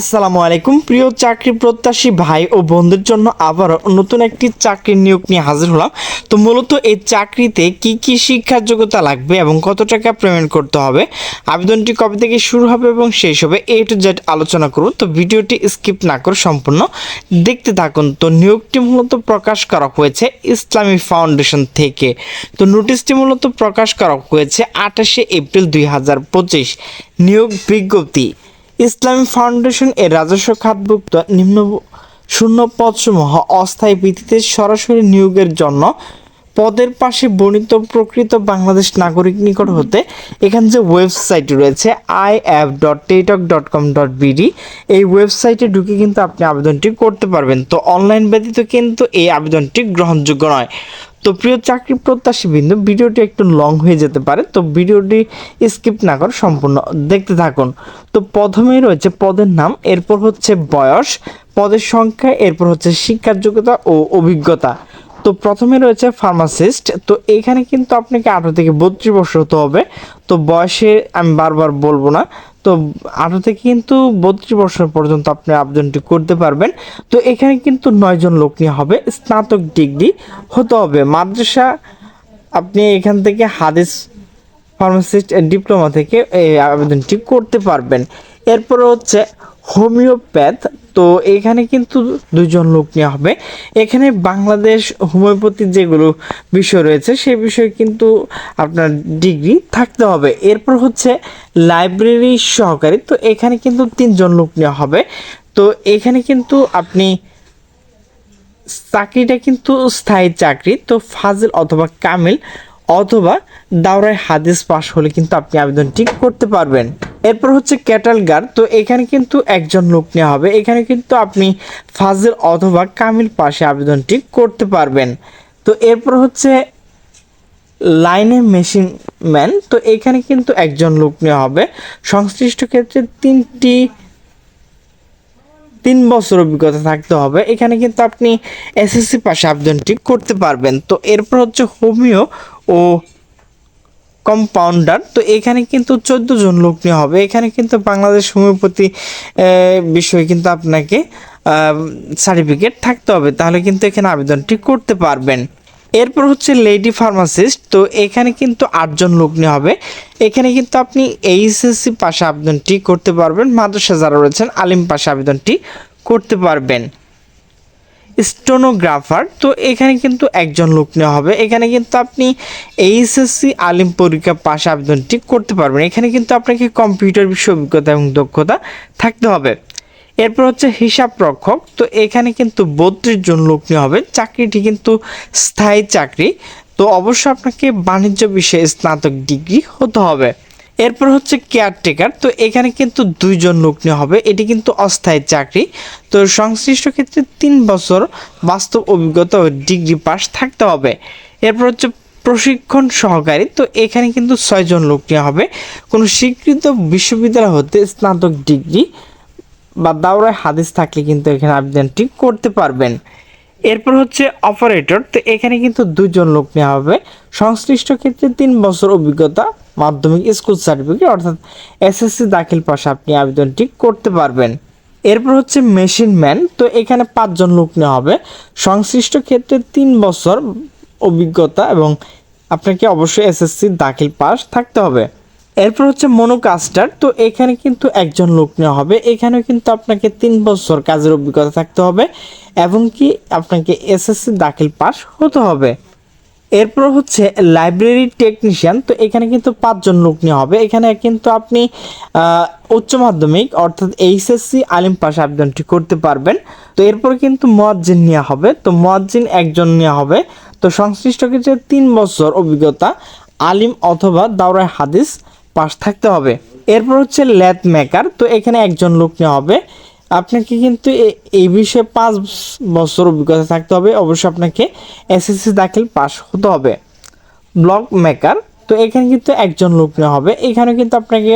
আসসালামু আলাইকুম। প্রিয় চাকরি প্রত্যাশী ভাই ও বন্ধুর জন্য আবারও নতুন একটি চাকরির নিয়োগ নিয়ে হাজির হলাম। তো মূলত এই চাকরিতে কি কি শিক্ষার যোগ্যতা লাগবে এবং কত টাকা পেমেন্ট করতে হবে? আবেদনটি কবে থেকে শুরু হবে এবং শেষ হবে এ টু জেড আলোচনা করুন। তো ভিডিওটি স্কিপ না করে সম্পূর্ণ দেখতে থাকুন। তো নিয়োগটি মূলত প্রকাশ করা হয়েছে ইসলামী ফাউন্ডেশন থেকে। তো নোটিশটি মূলত প্রকাশ করা হয়েছে আঠাশে এপ্রিল দুই হাজার পঁচিশ। নিয়োগ বিজ্ঞপ্তি। ইসলামী ফাউন্ডেশন এর রাজস্ব খাতভুক্ত নিম্ন শূন্য পদসমূহ অস্থায়ী ভিত্তিতে সরাসরি নিয়োগের জন্য পদের পাশে বর্ণিত প্রকৃত বাংলাদেশ নাগরিক নিকট হতে এখানে যে ওয়েবসাইট রয়েছে I app dot teletalk dot com dot BD এই ওয়েবসাইটে ঢুকে কিন্তু আপনি আবেদনটি করতে পারবেন। তো অনলাইন ব্যতীত কিন্তু এই আবেদনটি গ্রহণযোগ্য নয়। তো প্রিয় চাকরি প্রত্যাশী বিন্দু, ভিডিওটি একটু লং হয়ে যেতে পারে, তো ভিডিওটি স্কিপ না করে সম্পূর্ণ দেখতে থাকুন। তো প্রথমেই রয়েছে পদের নাম, এরপর হচ্ছে বয়স, পদের সংখ্যা, এরপর হচ্ছে শিক্ষার যোগ্যতা ও অভিজ্ঞতা। তো প্রথমে রয়েছে ফার্মাসিস্ট তো এখানে কিন্তু আপনাকে আঠারো থেকে বত্রিশ বছর হতে হবে, তো বয়সে আমি বারবার বলব না তো আঠারো থেকে কিন্তু বত্রিশ বছর পর্যন্ত আপনি আবেদনটি করতে পারবেন। তো এখানে কিন্তু নয়জন লোক নিয়ে হবে, স্নাতক ডিগ্রি হতে হবে। মাদ্রাসা আপনি এখান থেকে হাদিস ফার্মাসিস্ট ডিপ্লোমা থেকে এই আবেদনটি করতে পারবেন। এরপরে হচ্ছে হোমিওপ্যাথ। তো এখানে কিন্তু দুজন লোক নেওয়া হবে। এখানে বাংলাদেশ হোমিওপ্যাথির যেগুলো বিষয় রয়েছে সেই বিষয়ে কিন্তু আপনার ডিগ্রি থাকতে হবে। এরপর হচ্ছে লাইব্রেরি সহকারী। তো এখানে কিন্তু তিনজন লোক নেওয়া হবে। তো এখানে কিন্তু আপনি চাকরিটা কিন্তু স্থায়ী চাকরি। তো ফাজিল অথবা কামিল অথবা দাওরায় হাদিস পাশ হলে কিন্তু আপনি আবেদনটি করতে পারবেন। এরপর হচ্ছে ক্যাটালগার তো এখানে কিন্তু একজন লোক নেওয়া হবে। এখানে কিন্তু আপনি ফাজিল অথবা কামিল পাশে আবেদনটি করতে পারবেন। তো এরপর হচ্ছে লাইনে মেশিন ম্যান। তো এখানে কিন্তু একজন লোক নেওয়া হবে। সংশ্লিষ্ট ক্ষেত্রে তিনটি তিন বছর অভিজ্ঞতা থাকতে হবে। এখানে কিন্তু আপনি এসএসসি পাশে আবেদনটি করতে পারবেন। তো এরপর হচ্ছে হোমিও ও কম্পাউন্ডার। তো এখানে কিন্তু চোদ্দ জন লোক নিয়ে হবে। এখানে কিন্তু বাংলাদেশ হোমিওপ্যাথি বিষয়ে কিন্তু আপনাকে সার্টিফিকেট থাকতে হবে। তাহলে কিন্তু এখানে আবেদনটি করতে পারবেন। এরপর হচ্ছে লেডি ফার্মাসিস্ট তো এখানে কিন্তু আটজন লোক নিয়ে হবে। এখানে কিন্তু আপনি এইচএসসি পাশে আবেদনটি করতে পারবেন, মাদ্রাসা যারা রয়েছেন, আলিম পাশে আবেদনটি করতে পারবেন। স্টোনোগ্রাফার তো এখানে কিন্তু একজন লোক নেওয়া হবে। এখানে কিন্তু আপনি এইচএসসি আলিম পরীক্ষা পাশ আবেদনটি করতে পারবেন। এখানে কিন্তু আপনাকে কম্পিউটার বিষয় অভিজ্ঞতা এবং দক্ষতা থাকতে হবে। এরপর হচ্ছে হিসাব রক্ষক। তো এখানে কিন্তু বত্রিশ জন লোক নিয়ে হবে। চাকরিটি কিন্তু স্থায়ী চাকরি। তো অবশ্যই আপনাকে বাণিজ্য বিষয়ে স্নাতক ডিগ্রি হতে হবে। এরপর হচ্ছে কেয়ারটেকার। তো এখানে কিন্তু দুইজন লোক নিয়ে হবে। এটি কিন্তু অস্থায়ী চাকরি। তো সংশ্লিষ্ট ক্ষেত্রে তিন বছর বাস্তব অভিজ্ঞতা ও ডিগ্রি পাস থাকতে হবে। এরপর হচ্ছে প্রশিক্ষণ সহকারী। তো এখানে কিন্তু ছয়জন লোক নেওয়া হবে। কোনো স্বীকৃত বিশ্ববিদ্যালয় হতে স্নাতক ডিগ্রি বা দাওরায় হাদিস থাকলে কিন্তু এখানে আবেদনটি করতে পারবেন। এরপর হচ্ছে অপারেটর তো এখানে কিন্তু দুজন লোক নেওয়া হবে। সংশ্লিষ্ট ক্ষেত্রে তিন বছর অভিজ্ঞতা, মাধ্যমিক স্কুল সার্টিফিকেট অর্থাৎ এসএসসি দাখিল পাশে আপনি আবেদনটি করতে পারবেন। এরপর হচ্ছে মেশিন ম্যান তো এখানে পাঁচজন লোক নেওয়া হবে। সংশ্লিষ্ট ক্ষেত্রে তিন বছর অভিজ্ঞতা এবং আপনাকে অবশ্যই এসএসসি দাখিল পাস থাকতে হবে। এরপর হচ্ছে মনোকাস্টার তো এখানে কিন্তু একজন লোক নেওয়া হবে। এখানেও কিন্তু আপনাকে তিন বছর কাজের অভিজ্ঞতা থাকতে হবে এবং কি আপনাকে এসএসসি দাখিল পাস হতে হবে। এরপর হচ্ছে লাইব্রেরি টেকনিশিয়ান তো এখানে কিন্তু পাঁচজন লোক নেওয়া হবে। এখানে কিন্তু আপনি উচ্চ মাধ্যমিক অর্থাৎ এইচএসসি আলিম পাস আবেদনটি করতে পারবেন। তো এরপর কিন্তু মোয়াজ্জিন নেওয়া হবে। তো মোয়াজ্জিন একজন নেওয়া হবে। তো সংশ্লিষ্ট ক্ষেত্রে তিন বছর অভিজ্ঞতা, আলিম অথবা দাওরায় হাদিস। পাস থাকতে হবে। এরপর হচ্ছে ল্যাথ মেকার, তো এখানে একজন লোক নেওয়া হবে। আপনাকে কিন্তু এই বিষয়ে পাঁচ বছর অভিজ্ঞতা থাকতে হবে। অবশ্যই আপনাকে এসএসসি দাখিল পাস হতে হবে। ব্লক মেকার, তো এখানে কিন্তু একজন লোক নেওয়া হবে। এখানে কিন্তু আপনাকে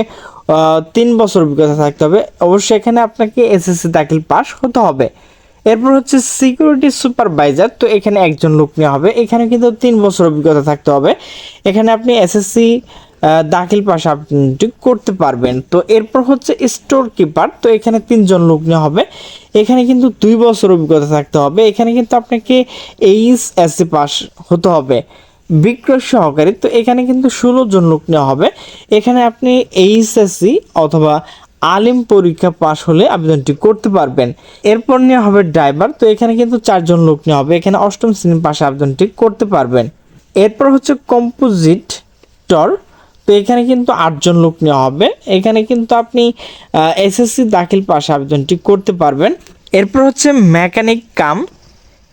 তিন বছর অভিজ্ঞতা থাকতে হবে। অবশ্যই এখানে আপনাকে এসএসসি দাখিল পাস হতে হবে। এরপর হচ্ছে সিকিউরিটি সুপারভাইজার, তো এখানে একজন লোক নেওয়া হবে। এখানে কিন্তু তিন বছর অভিজ্ঞতা থাকতে হবে। এখানে আপনি এসএসসি দাখিল পাশে আপনি করতে পারবেন। তো এরপর হচ্ছে স্টোর কিপার তো এখানে তিনজন লোক নেওয়া হবে। এখানে কিন্তু দুই বছর অভিজ্ঞতা থাকতে হবে। এখানে কিন্তু আপনাকে এইচ এসসি পাস হতে হবে। বিক্রয় সহকারী, তো এখানে কিন্তু ষোলো জন লোক নেওয়া হবে। এখানে আপনি এইচএসসি অথবা আলিম পরীক্ষা পাশ হলে আবেদনটি করতে পারবেন। এরপর নেওয়া হবে ড্রাইভার তো এখানে কিন্তু চারজন লোক নেওয়া হবে। এখানে অষ্টম শ্রেণির পাশে আবেদনটি করতে পারবেন। এরপর হচ্ছে কম্পোজিট টর তো এখানে কিন্তু আটজন লোক নেওয়া হবে। এখানে কিন্তু আপনি এসএসসি দাখিল পাশে আবেদনটি করতে পারবেন। এরপর হচ্ছে mechanic cum,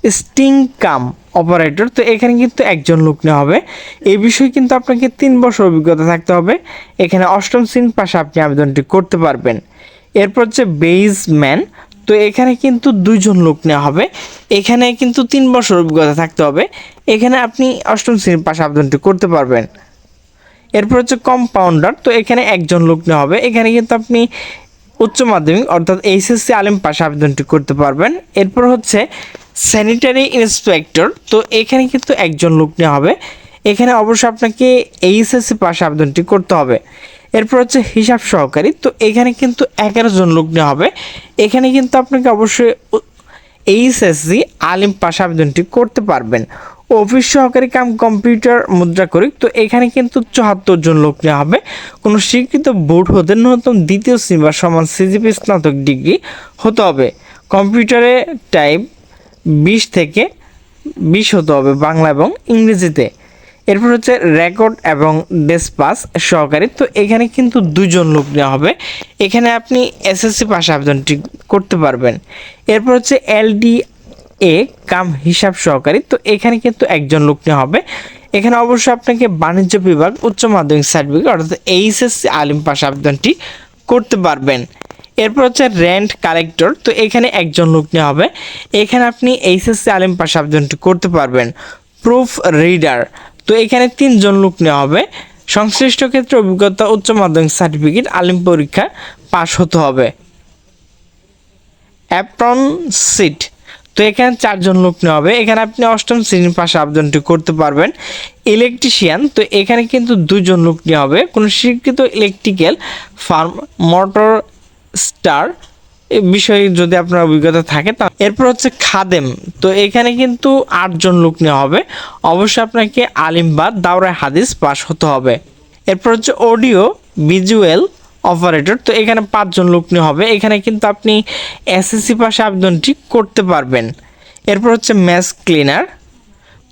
sting cum operator. তো এখানে কিন্তু একজন লোক নেওয়া হবে। এই বিষয়ে কিন্তু আপনাকে তিন বছর অভিজ্ঞতা থাকতে হবে। এখানে অষ্টম শ্রেণির পাশে আপনি আবেদনটি করতে পারবেন। এরপর হচ্ছে বেইজম্যান তো এখানে কিন্তু দুইজন লোক নেওয়া হবে। এখানে কিন্তু তিন বছর অভিজ্ঞতা থাকতে হবে। এখানে আপনি অষ্টম শ্রেণির পাশে আবেদনটি করতে পারবেন। এরপর হচ্ছে কম্পাউন্ডার তো এখানে একজন লোক নেওয়া হবে। এখানে কিন্তু আপনি উচ্চ মাধ্যমিক অর্থাৎ এইচএসসি আলিম পাশে আবেদনটি করতে পারবেন। এরপর হচ্ছে স্যানিটারি ইন্সপেক্টর তো এখানে কিন্তু একজন লোক নেওয়া হবে। এখানে অবশ্যই আপনাকে এইচএসসি পাশে আবেদনটি করতে হবে। এরপর হচ্ছে হিসাব সহকারী, তো এখানে কিন্তু এগারো জন লোক নেওয়া হবে। এখানে কিন্তু আপনাকে অবশ্যই এইচএসসি আলিম পাশে আবেদনটি করতে পারবেন। অফিস সহকারী কাম কম্পিউটার মুদ্রা করি। তো এখানে কিন্তু চুয়াত্তর জন লোক নেওয়া হবে। কোনো স্বীকৃত বোর্ড হতে ন্যূনতম দ্বিতীয় শ্রেণি বা সমান সিজিপি স্নাতক ডিগ্রি হতে হবে। কম্পিউটারে টাইপ বিশ থেকে বিশ হতে হবে বাংলা এবং ইংরেজিতে। এরপর হচ্ছে রেকর্ড এবং ডেসপাস সহকারী। তো এখানে কিন্তু দুজন লোক নেওয়া হবে। এখানে আপনি এসএসসি পাশে আবেদনটি করতে পারবেন। এরপর হচ্ছে এলডি এ, কাম হিসাব সহকারী। তো এখানে কিন্তু একজন লোক নেওয়া হবে। এখানে অবশ্যই আপনাকে বাণিজ্য বিভাগ, উচ্চ মাধ্যমিক সার্টিফিকেট অর্থাৎ এইচএসসি আলিম পাশে আবেদনটি করতে পারবেন। এরপর হচ্ছে র্যান্ট কালেক্টর তো এখানে একজন লোক নেওয়া হবে। এখানে আপনি এইচএসসি আলিম পাশে আবেদনটি করতে পারবেন। প্রুফ রিডার তো এখানে তিনজন লোক নেওয়া হবে। সংশ্লিষ্ট ক্ষেত্রে অভিজ্ঞতা, উচ্চ মাধ্যমিক সার্টিফিকেট আলিম পরীক্ষা পাশ হতে হবে। অ্যাপ্রন সিট তো এখানে চারজন লোক নেওয়া হবে। এখানে আপনি অষ্টম শ্রেণির পাশে আবেদনটি করতে পারবেন। ইলেকট্রিশিয়ান তো এখানে কিন্তু দুজন লোক নেওয়া হবে। কোনো স্বীকৃত ইলেকট্রিক্যাল ফার্ম মোটর স্টার বিষয়ে যদি আপনার অভিজ্ঞতা থাকে তা এরপর হচ্ছে খাদেম। তো এখানে কিন্তু আটজন লোক নেওয়া হবে। অবশ্যই আপনাকে আলিম বা দাওরায় হাদিস পাশ হতে হবে। এরপর হচ্ছে অডিও ভিজুয়াল অপারেটর তো এখানে পাঁচজন লোক নিয়ে হবে। এখানে কিন্তু আপনি এসএসসি পাশে আবেদনটি করতে পারবেন। এরপর হচ্ছে ম্যাচ ক্লিনার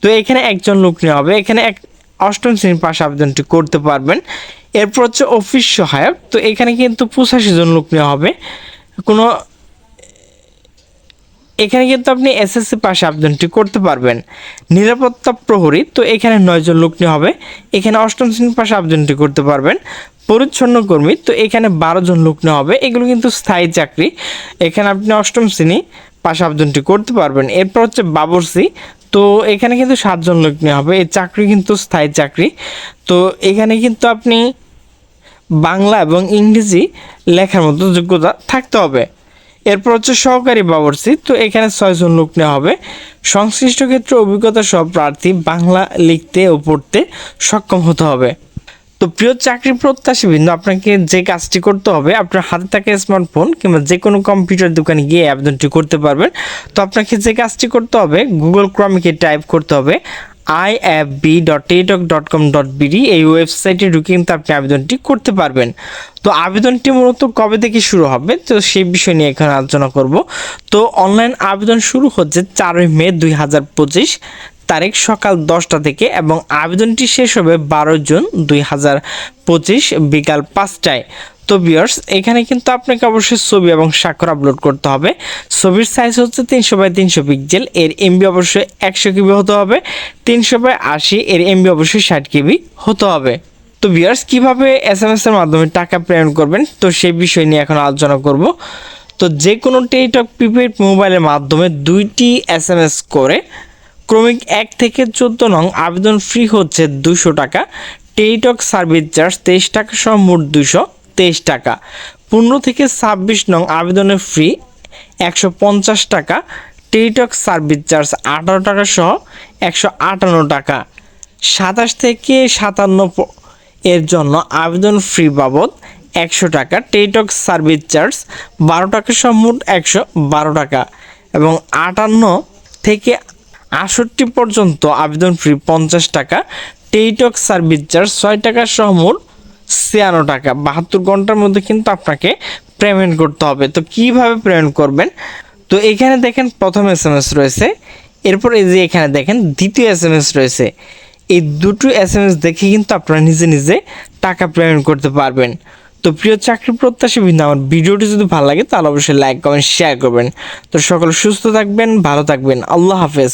তো এখানে একজন লোক নিয়ে হবে। এখানে এক অষ্টম শ্রেণির পাশে আবেদনটি করতে পারবেন। এরপর হচ্ছে অফিস সহায়ক। তো এখানে কিন্তু পঁচাশি জন লোক নেওয়া হবে। কোনো এখানে কিন্তু আপনি এসএসসি পাশে আবেদনটি করতে পারবেন। নিরাপত্তা প্রহরী। তো এখানে নয়জন লোক নিয়ে হবে। এখানে অষ্টম শ্রেণির পাশে আবেদনটি করতে পারবেন। পরিচ্ছন্ন কর্মী, তো এখানে বারো জন লোক নেওয়া হবে। এগুলো কিন্তু স্থায়ী চাকরি। এখানে আপনি অষ্টম শ্রেণি পাশে আবেদনটি করতে পারবেন। এরপর হচ্ছে বাবরসি। তো এখানে কিন্তু সাতজন লোক নেওয়া হবে। এই চাকরি কিন্তু স্থায়ী চাকরি। তো এখানে কিন্তু আপনি বাংলা এবং ইংরেজি লেখার মতো যোগ্যতা থাকতে হবে। এরপর হচ্ছে সহকারী বাবরসি। তো এখানে ছয়জন লোক নেওয়া হবে। সংশ্লিষ্ট ক্ষেত্রে অভিজ্ঞতা সহ প্রার্থী বাংলা লিখতে ও পড়তে সক্ষম হতে হবে। তো প্রিয় চাকরি প্রত্যাশী বিন্দু, আপনাকে যে কাজটি করতে হবে, আপনার হাতে থাকা স্মার্টফোন কিংবা যে কোনো কম্পিউটার দোকানে গিয়ে আবেদনটি করতে পারবেন। তো আপনাকে যে কাজটি করতে হবে গুগল ক্রমিকে টাইপ করতে হবে I F B dot teletalk dot com dot BD এই ওয়েবসাইটে ঢুকে কিন্তু আপনি আবেদনটি করতে পারবেন। তো আবেদনটি মূলত কবে থেকে শুরু হবে, তো সেই বিষয় নিয়ে এখানে আলোচনা করব। তো অনলাইন আবেদন শুরু হচ্ছে চারই মে দুই হাজার পঁচিশ তারিখ সকাল দশটা থেকে এবং আবেদনটি শেষ হবে বারো জুন দুই হাজার পঁচিশ বিকাল পাঁচটায়। তো বিয়ার্স এখানে কিন্তু আপনাকে অবশ্যই ছবি এবং স্বাক্ষর আপলোড করতে হবে। ছবির সাইজ হচ্ছে তিনশো বাই তিনশো পিক্সেল এর এমবি অবশ্যই একশো কেবি হতে হবে, তিনশো বাই আশি, এর এমবি অবশ্যই ষাট কেবি হতে হবে। তো বিয়ার্স কীভাবে এস এম এস এর মাধ্যমে টাকা পেমেন্ট করবেন? তো সেই বিষয় নিয়ে এখন আলোচনা করব। তো যে কোনো টেলিটক প্রিপেড মোবাইলের মাধ্যমে দুইটি এস এম এস করে ক্রমিক এক থেকে চোদ্দ নং আবেদন ফ্রি হচ্ছে দুশো টাকা। টেলিটক সার্ভিস চার্জ তেইশ টাকা সহ মোট দুশো তেইশ টাকা। পনেরো থেকে ছাব্বিশ নং আবেদনের ফ্রি একশো পঞ্চাশ টাকা। টেলিটক সার্ভিস চার্জ আঠারো টাকা সহ একশো আটান্ন টাকা। সাতাশ থেকে সাতান্ন এর জন্য আবেদন ফ্রি বাবদ একশো টাকা, টেলিটক সার্ভিস চার্জ বারো টাকা সম্মুট একশো বারো টাকা। এবং আটান্ন থেকে আষট্টি পর্যন্ত আবেদন ফ্রি, পঞ্চাশ টাকা। টেইটক সার্ভিস চার্জ ছয় টাকা সহ মোট ছিয়ান্ন টাকা। বাহাত্তর ঘণ্টার মধ্যে কিন্তু আপনাকে পেমেন্ট করতে হবে। তো কীভাবে পেমেন্ট করবেন? তো এখানে দেখেন প্রথম এস এম এস রয়েছে। এরপর এই যে এখানে দেখেন দ্বিতীয় এস এম এস রয়েছে। এই দুটো এস এম এস দেখে কিন্তু আপনারা নিজে নিজে টাকা পেমেন্ট করতে পারবেন। তো প্রিয় চাকরি প্রত্যাশী বিন্দু, আমার ভিডিওটি যদি ভালো লাগে তাহলে অবশ্যই লাইক কমেন্ট শেয়ার করবেন। তো সকলে সুস্থ থাকবেন, ভালো থাকবেন। আল্লাহ হাফেজ।